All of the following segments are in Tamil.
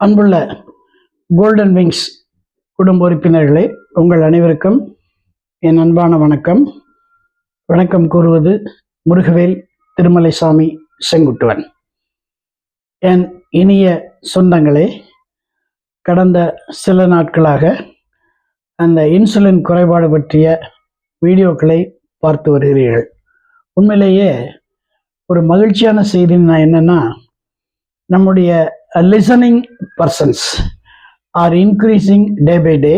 அன்புள்ள கோல்டன் விங்ஸ் குடும்ப உறுப்பினர்களே உங்கள் அனைவருக்கும் என் அன்பான வணக்கம். வணக்கம் கூறுவது முருகவேல் திருமலைசாமி செங்குட்டுவன். என் இனிய சொந்தங்களே கடந்த சில நாட்களாக அந்த இன்சுலின் குறைபாடு பற்றிய வீடியோக்களை பார்த்து வருகிறீர்கள். உண்மையிலேயே ஒரு மகிழ்ச்சியான செய்தி நான் என்னன்னா நம்முடைய listening persons are increasing day by day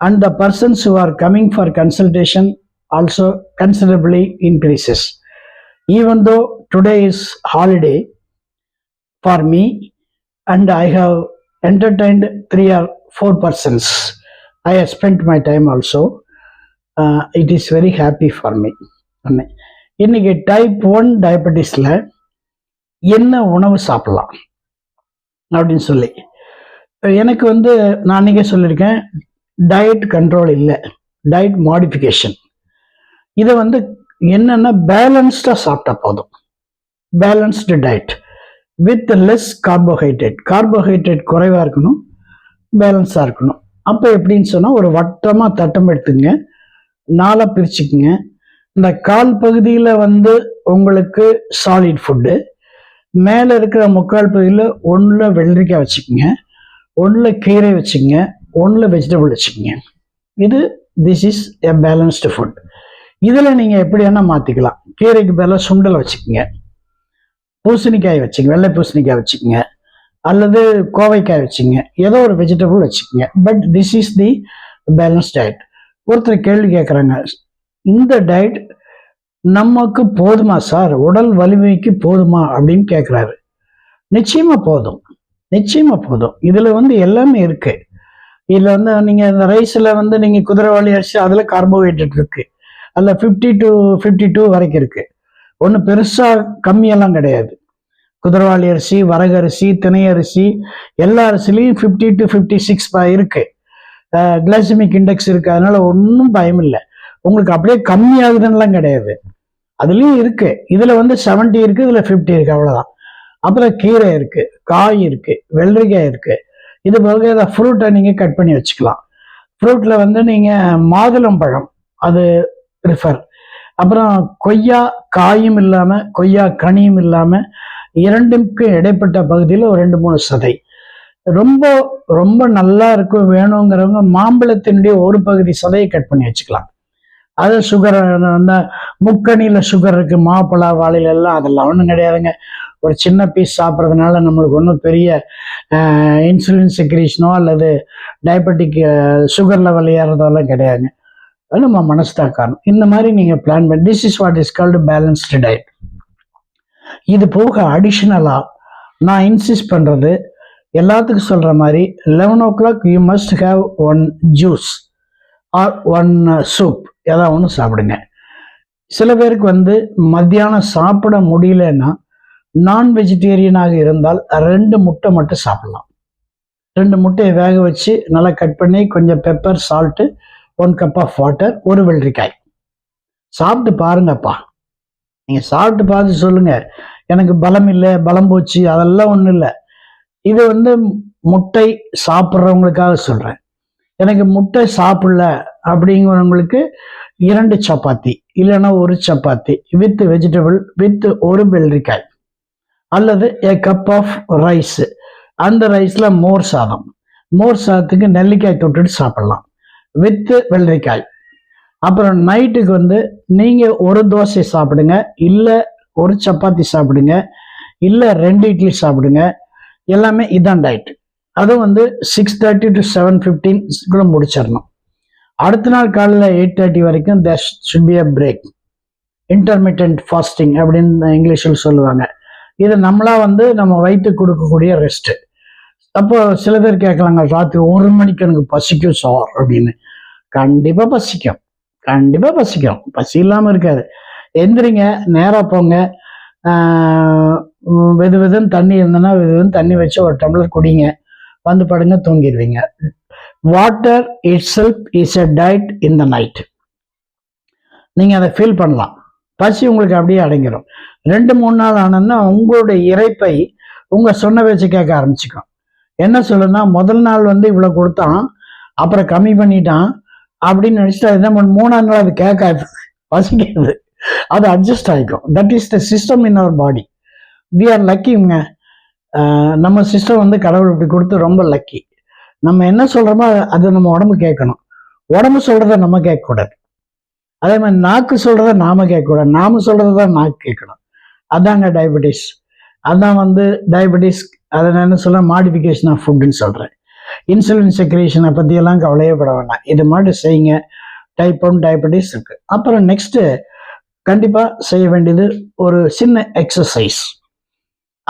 and the persons who are coming for consultation also considerably increases even though today is holiday for me and i have entertained three or four persons i have spent my time also uh, it is very happy for me ஒண்ணு. இன்னைக்கு டைப் ஒன் டயபெட்டிஸில் என்ன உணவு சாப்பிடலாம் அப்படின்னு சொல்லி. எனக்கு வந்து நான் அன்றைக்கே சொல்லியிருக்கேன் டயட் கண்ட்ரோல் இல்லை. டயட் மாடிஃபிகேஷன் இதை வந்து என்னென்னா பேலன்ஸ்டாக சாப்பிட்டா போதும். Balanced diet with less carbohydrate carbohydrate குறைவாக இருக்கணும் பேலன்ஸாக இருக்கணும். அப்போ எப்படின்னு சொன்னால் ஒரு வட்டமாக தட்டம் எடுத்துங்க நாளாக பிரிச்சுக்குங்க. இந்த கால் பகுதியில் வந்து உங்களுக்கு சாலிட் ஃபுட்டு மேலே இருக்கிற முக்கால் பகுதியில் ஒன்றில் வெள்ளரிக்காய் வச்சுக்கோங்க. ஒன்றில் கீரை வச்சுக்கோங்க. ஒன்றில் வெஜிடபிள் வச்சுக்கோங்க. இது this is a balanced food இதில் நீங்கள் எப்படி வேணால் மாற்றிக்கலாம் கீரைக்கு பதிலாக சுண்டல் வச்சுக்கோங்க. பூசணிக்காய் வச்சுங்க வெள்ளை பூசணிக்காய் வச்சுக்கோங்க. அல்லது கோவைக்காய் வச்சுங்க ஏதோ ஒரு வெஜிடபிள் வச்சுக்கோங்க. But this is the balance diet ஒருத்தர் கேள்வி கேட்குறாங்க இந்த டயட் நமக்கு போதுமா சார்? உடல் வலிமைக்கு போதுமா? அப்படின்னு கேட்குறாரு நிச்சயமாக போதும். நிச்சயமாக போதும். இதில் வந்து எல்லாமே இருக்கு. இதில் வந்து நீங்கள் இந்த ரைஸில் வந்து நீங்கள் குதிரைவாளி அரிசி அதில் கார்போஹைட்ரேட் இருக்கு. அதில் ஃபிஃப்டி டு ஃபிஃப்டி டூ வரைக்கும் இருக்கு. ஒன்றும் பெருசாக கம்மியெல்லாம் கிடையாது. குதிரவாளி அரிசி வரகரிசி திணை அரிசி எல்லா அரிசிலையும் ஃபிஃப்டி டு ஃபிஃப்டி சிக்ஸ் இருக்கு. கிளைசமிக் இண்டெக்ஸ் இருக்கு. அதனால ஒன்றும் பயம் இல்லை உங்களுக்கு அப்படியே கம்மியாகுதுன்னுலாம் கிடையாது. அதுலேயும் இருக்கு. இதுல வந்து 70 இருக்கு இதுல 50 இருக்கு அவ்வளவுதான். அப்புறம் கீரை இருக்கு காய் இருக்கு வெள்ளரிக்காய் இருக்கு. இது போக ஏதாவது ஃப்ரூட்டை நீங்க கட் பண்ணி வச்சுக்கலாம். ஃப்ரூட்ல வந்து நீங்க மாதுளம் பழம் அது ப்ரிஃபர் அப்புறம் கொய்யா காயும் இல்லாம கொய்யா கனியும் இல்லாம இரண்டுக்கும் இடைப்பட்ட பகுதியில் ஒரு ரெண்டு மூணு சதை. ரொம்ப ரொம்ப நல்லா இருக்கும் வேணுங்கிறவங்க மாம்பழத்தினுடைய ஒரு பகுதி சதையை கட் பண்ணி வச்சுக்கலாம். அது சுகர் அந்த முக்கணியில் சுகர் இருக்குது மாப்பிளா வாழையில எல்லாம் அதெல்லாம் ஒன்றும் கிடையாதுங்க. ஒரு சின்ன பீஸ் சாப்பிட்றதுனால நம்மளுக்கு ஒன்றும் பெரிய இன்சுலின் செக்ரீஷனோ அல்லது டயபெட்டிக் சுகர் லெவல் ஏறுறதெல்லாம் கிடையாதுங்க. நம்ம மனசு தான் காரணம். இந்த மாதிரி நீங்கள் பிளான் பண்ணி this is what is called balanced diet இது போக அடிஷ்னலாக நான் இன்சிஸ்ட் பண்ணுறது எல்லாத்துக்கும் சொல்கிற மாதிரி eleven o'clock you must have one juice or one soup ஏதாவது ஒன்று சாப்பிடுங்க. சில பேருக்கு வந்து மத்தியானம் சாப்பிட முடியலன்னா நான் வெஜிடேரியனாக இருந்தால் ரெண்டு முட்டை மட்டும் சாப்பிடலாம். ரெண்டு முட்டையை வேக வச்சு நல்லா கட் பண்ணி கொஞ்சம் pepper salt one cup of water ஒரு வெள்ளரிக்காய். சாப்பிட்டு பாருங்கப்பா. நீங்கள் சாப்பிட்டு பார்த்து சொல்லுங்கள் எனக்கு பலம் இல்லை பலம் போச்சு அதெல்லாம் ஒன்றும் இல்லை. இது வந்து முட்டை சாப்பிட்றவங்களுக்காக சொல்கிறேன் எனக்கு முட்டை சாப்பிடல அப்படிங்கிறவங்களுக்கு இரண்டு சப்பாத்தி இல்லைன்னா ஒரு சப்பாத்தி வித் வெஜிடபிள் வித் ஒரு வெள்ளரிக்காய் அல்லது ஏ கப் ஆஃப் ரைஸ் அந்த ரைஸில் மோர் சாதம். மோர் சாதத்துக்கு நெல்லிக்காய் தொட்டுட்டு சாப்பிடலாம். வித்து வெள்ளரிக்காய். அப்புறம் நைட்டுக்கு வந்து நீங்கள் ஒரு தோசை சாப்பிடுங்க இல்லை ஒரு சப்பாத்தி சாப்பிடுங்க இல்லை ரெண்டு இட்லி சாப்பிடுங்க. எல்லாமே இதான் டயட் அதுவும் வந்து சிக்ஸ் தேர்ட்டி டு செவன் ஃபிஃப்டீன்குள்ள முடிச்சிடணும் அடுத்த நாள் காலையில் எயிட் தேர்ட்டி வரைக்கும் there should be a break intermittent fasting அப்படின்னு இங்கிலீஷில் சொல்லுவாங்க. இது நம்மளா வந்து நம்ம வயிற்றுக்கு கொடுக்கக்கூடிய ரெஸ்ட்டு அப்போ சில பேர் கேட்கலாங்க ராத்திரி ஒரு மணிக்கு எனக்கு பசிக்கும் சார் அப்படின்னு. கண்டிப்பாக பசிக்கும். கண்டிப்பாக பசிக்கும். பசி இல்லாமல் இருக்காது. எந்திரிங்க நேராக போங்க. வெது வெதுன்னு தண்ணி இருந்ததுன்னா வெது வெதுன்னு தண்ணி வச்சு ஒரு டம்ளர் குடிங்க. வந்து படுங்க தூங்கிடுவீங்க. Water itself is a diet in the night நீங்கள் அதை ஃபீல் பண்ணலாம். பசி உங்களுக்கு அப்படியே அடங்கிடும் ரெண்டு மூணு நாள் ஆனதுன்னா உங்களுடைய இறைப்பை உங்கள் சொன்ன பேச்சு கேட்க ஆரம்பிச்சுக்கும். என்ன சொல்லுன்னா முதல் நாள் வந்து இவ்வளோ கொடுத்தான் அப்புறம் கம்மி பண்ணிட்டான் அப்படின்னு நினச்சிட்டு என்ன பண்ண மூணாம் நாள் அது கேட்காது பசிக்கிறது அது அட்ஜஸ்ட் ஆகிக்கும் that is the system in our body we are லக்கிங்க நம்ம சிஸ்டம் வந்து கடவுள் இப்படி கொடுத்து ரொம்ப லக்கி நம்ம என்ன சொல்கிறோமோ அதை நம்ம உடம்பு கேட்கணும். உடம்பு சொல்கிறத நம்ம கேட்கக்கூடாது. அதே மாதிரி நாக்கு சொல்கிறத நாம கேட்கக்கூடாது. நாம சொல்கிறத தான் நாக்கு கேட்கணும். அதாங்க டயபெட்டிஸ் அதான் வந்து டயபெட்டிஸ் அதை நான் என்ன சொல்ல மாடிஃபிகேஷன் ஆஃப் ஃபுட்டுன்னு சொல்கிறேன் இன்சுலின் செக்ரேஷனை பற்றியெல்லாம் கவலையே பட வேண்டாம் இது மாதிரி செய்யுங்க. டைப் ஒன் டயபெட்டிஸ் இருக்கு. அப்புறம் நெக்ஸ்ட்டு கண்டிப்பாக செய்ய வேண்டியது ஒரு சின்ன எக்ஸசைஸ்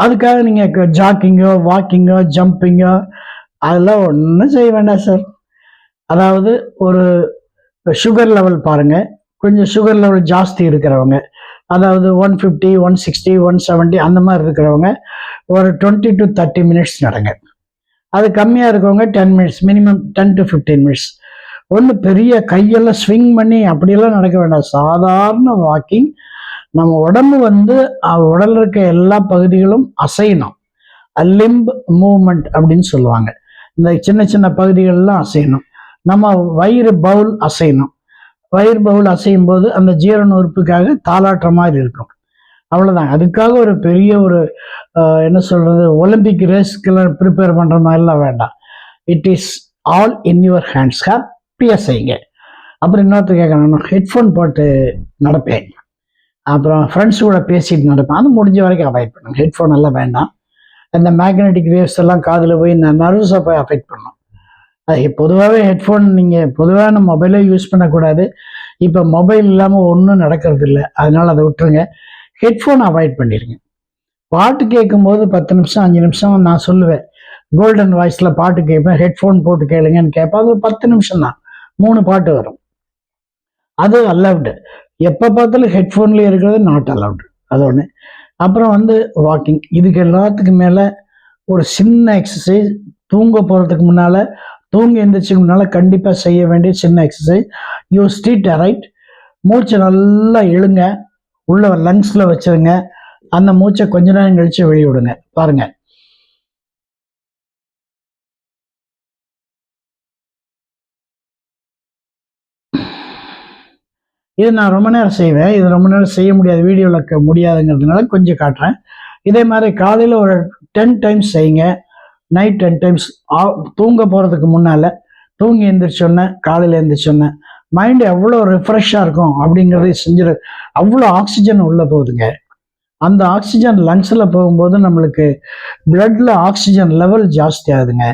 அதுக்காக நீங்கள் ஜாக்கிங்கோ வாக்கிங்கோ ஜம்பிங்கோ அதெல்லாம் ஒன்றும் செய்ய வேண்டாம் சார் அதாவது ஒரு சுகர் லெவல் பாருங்கள் கொஞ்சம் சுகர் லெவல் ஜாஸ்தி இருக்கிறவங்க. அதாவது one fifty one sixty one seventy அந்த மாதிரி இருக்கிறவங்க ஒரு டுவெண்ட்டி டு தேர்ட்டி மினிட்ஸ் நடங்க. அது கம்மியாக இருக்கவங்க ten minutes minimum ten to fifteen minutes ஒன்று பெரிய கையெல்லாம் ஸ்விங் பண்ணி அப்படியெல்லாம் நடக்க வேண்டாம். சாதாரண வாக்கிங் நம்ம உடம்பு வந்து உடல் இருக்க எல்லா பகுதிகளும் அசையணும். லிம்ப் மூமெண்ட் அப்படின்னு சொல்லுவாங்க. இந்த சின்ன சின்ன பகுதிகள்லாம் அசையணும். நம்ம வயிறு பவுல் அசையணும். வயிறு பவுல் அசையும் போது அந்த ஜீரண உறுப்புக்காக தாளாற்ற மாதிரி இருக்கும். அவ்வளோதான் அதுக்காக ஒரு பெரிய ஒரு என்ன சொல்கிறது ஒலிம்பிக் ரேஸ்க்கெல்லாம் ப்ரிப்பேர் பண்ணுற மாதிரிலாம் வேண்டாம். It is all in your hands ஹாப்பியாக செய்யுங்க. அப்புறம் இன்னொருத்தர் கேட்கணும் ஹெட்ஃபோன் போட்டு நடப்பேன். அப்புறம் ஃப்ரெண்ட்ஸ் கூட பேசிட்டு நடப்பேன். அது முடிஞ்ச வரைக்கும் அவாய்ட் பண்ணுங்க. ஹெட்ஃபோன் எல்லாம் வேண்டாம். இந்த மேக்னெட்டிக் வேவ்ஸ் எல்லாம் காதில் போய் இந்த நர்வஸை போய் அஃபெக்ட் பண்ணும். அது பொதுவாகவே ஹெட்ஃபோன் நீங்கள் பொதுவான மொபைலே யூஸ் பண்ணக்கூடாது. இப்போ மொபைல் இல்லாமல் ஒன்றும் நடக்கிறது இல்லை. அதனால் அதை விட்டுருங்க. ஹெட்ஃபோன் அவாய்ட் பண்ணிடுங்க பாட்டு கேட்கும்போது பத்து நிமிஷம் அஞ்சு நிமிஷம் நான் சொல்லுவேன். கோல்டன் வாய்ஸில் பாட்டு கேட்பேன். ஹெட்ஃபோன் போட்டு கேளுங்கன்னு கேட்பேன். அது பத்து நிமிஷம் தான் மூணு பாட்டு வரும். அது அலவுடு எப்போ பார்த்தாலும் ஹெட்ஃபோன்லேயே இருக்கிறது நாட் அலவுடு அது ஒன்று அப்புறம் வந்து வாக்கிங் இதுக்கு எல்லாத்துக்கும் மேலே ஒரு சின்ன எக்ஸசைஸ் தூங்க போகிறதுக்கு முன்னால் தூங்கி எந்திரிச்சுக்கு முன்னால் கண்டிப்பாக செய்ய வேண்டிய சின்ன எக்ஸசைஸ் யூ ஸ்ட்ரீட் ரைட் மூச்சை நல்லா எழுங்க உள்ள லங்ஸில் வச்சுருங்க. அந்த மூச்சை கொஞ்ச நேரம் கழித்து வெளியிடுங்க பாருங்கள் இது நான் ரொம்ப நேரம் செய்வேன். இது ரொம்ப நேரம் செய்ய முடியாது. வீடியோவில் முடியாதுங்கிறதுனால கொஞ்சம் காட்டுறேன். இதே மாதிரி காலையில் ஒரு டென் டைம்ஸ் செய்யுங்க. நைட் டென் டைம்ஸ் தூங்க போகிறதுக்கு முன்னால் தூங்கி எழுந்திரிச்சோன்னே காலையில் எழுந்திரிச்சோன்னே மைண்டு எவ்வளோ ரிஃப்ரெஷ்ஷாக இருக்கும் அப்படிங்கிறத செஞ்சிரு அவ்வளோ ஆக்சிஜன் உள்ளே போகுதுங்க. அந்த ஆக்சிஜன் லங்ஸில் போகும்போது நம்மளுக்கு பிளட்டில் ஆக்சிஜன் லெவல் ஜாஸ்தி ஆகுதுங்க.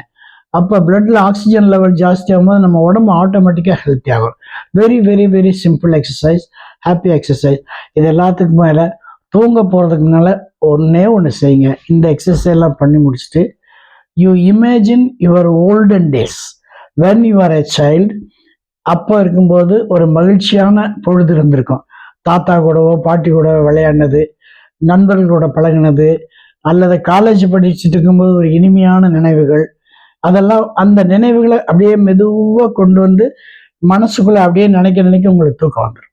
அப்போ பிளட்டில் ஆக்சிஜன் லெவல் ஜாஸ்தியாகும் போது நம்ம உடம்பு ஆட்டோமேட்டிக்காக ஹெல்த்தி ஆகும். Very very very simple exercise happy exercise இது எல்லாத்துக்கும் மேலே தூங்க போகிறதுக்கு மேலே ஒன்றே ஒன்று செய்யுங்க. இந்த எக்ஸசைஸ் எல்லாம் பண்ணி முடிச்சுட்டு you imagine your olden days when you are a child அப்போ இருக்கும்போது ஒரு மகிழ்ச்சியான பொழுது இருந்திருக்கும். தாத்தா கூடவோ பாட்டி கூட விளையாடினது நண்பர்களோட பழகினது அல்லது காலேஜ் படிச்சுட்டு இருக்கும்போது ஒரு இனிமையான நினைவுகள் அதெல்லாம் அந்த நினைவுகளை அப்படியே மெதுவாக கொண்டு வந்து மனசுக்குள்ளே அப்படியே நினைக்க நினைக்க உங்களுக்கு தூக்கம் வந்துடும்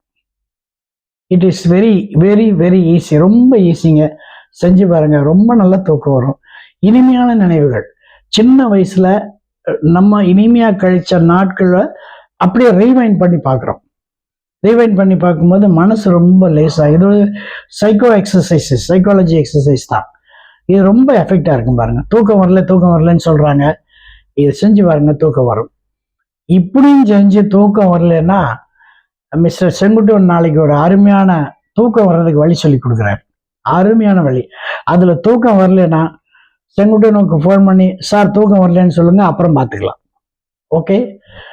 it is very very very easy ரொம்ப ஈஸிங்க செஞ்சு பாருங்க. ரொம்ப நல்லா தூக்கம் வரும். இனிமையான நினைவுகள். சின்ன வயசுல நம்ம இனிமையாக கழிச்ச நாட்களை அப்படியே ரீவைண்ட் பண்ணி பார்க்குறோம் ரீவைண்ட் பண்ணி பார்க்கும்போது மனசு ரொம்ப லேஸாக இது சைக்கோ எக்ஸசைஸ் சைக்காலஜி எக்ஸசைஸ் தான். இது ரொம்ப எஃபெக்டாக இருக்கும் பாருங்கள் தூக்கம் வரல தூக்கம் வரலன்னு சொல்கிறாங்க இதை செஞ்சு பாருங்க தூக்கம் வரும். இப்படியும் செஞ்சு தூக்கம் வரலன்னா மிஸ்டர் செங்குட்டுவன் நாளைக்கு ஒரு அருமையான தூக்கம் வர்றதுக்கு வழி சொல்லி கொடுக்குறாரு. அருமையான வழி. அதில் தூக்கம் வரலன்னா செங்குட்டுவனுக்கு ஃபோன் பண்ணி சார் தூக்கம் வரலன்னு சொல்லுங்கள் அப்புறம் பார்த்துக்கலாம். ஓகே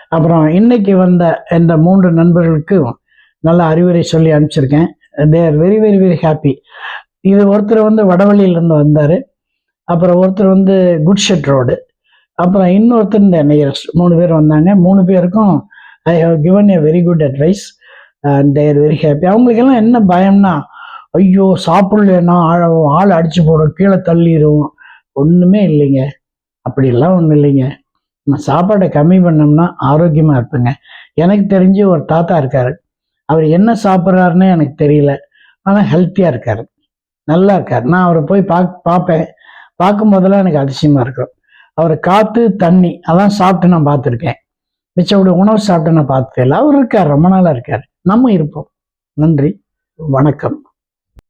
அப்புறம் இன்னைக்கு வந்த இந்த மூன்று நண்பர்களுக்கும் நல்ல அறிவுரை சொல்லி அனுப்பிச்சிருக்கேன். They are very very very happy இது ஒருத்தர் வந்து வடவழியிலேருந்து வந்தார். அப்புறம் ஒருத்தர் வந்து குட் ஷெட் ரோடு. அப்புறம் இன்னொருத்தர் இந்த நியரஸ்ட் மூணு பேர் வந்தாங்க. மூணு பேருக்கும் I have given a very good advice and they're very happy அவங்களுக்கெல்லாம் என்ன பயம்னா ஐயோ சாப்பிடலன்னா ஆழ ஆள் அடிச்சு போடும் கீழே தள்ளிடுவோம் ஒன்றுமே இல்லைங்க. அப்படிலாம் ஒன்றும் இல்லைங்க. நம்ம சாப்பாட்டை கம்மி பண்ணோம்னா ஆரோக்கியமாக இருப்பேங்க. எனக்கு தெரிஞ்சு ஒரு தாத்தா இருக்கார். அவர் என்ன சாப்பிட்றாருன்னு எனக்கு தெரியல. ஆனால் ஹெல்த்தியாக இருக்கார். நல்லா இருக்கார். நான் அவரை போய் பா பார்ப்பேன். பார்க்கும் போதெல்லாம் எனக்கு அதிசயமாக இருக்கும். அவர் காற்று தண்ணி அதான் சாப்பிட்டு நான் பார்த்துருக்கேன். மிச்சவுடைய உணவு சாப்பிட்டு நான் பார்த்ததில்ல அவர் இருக்கார் ரொம்ப நாளா இருக்கார். நம்ம இருப்போம். நன்றி வணக்கம்.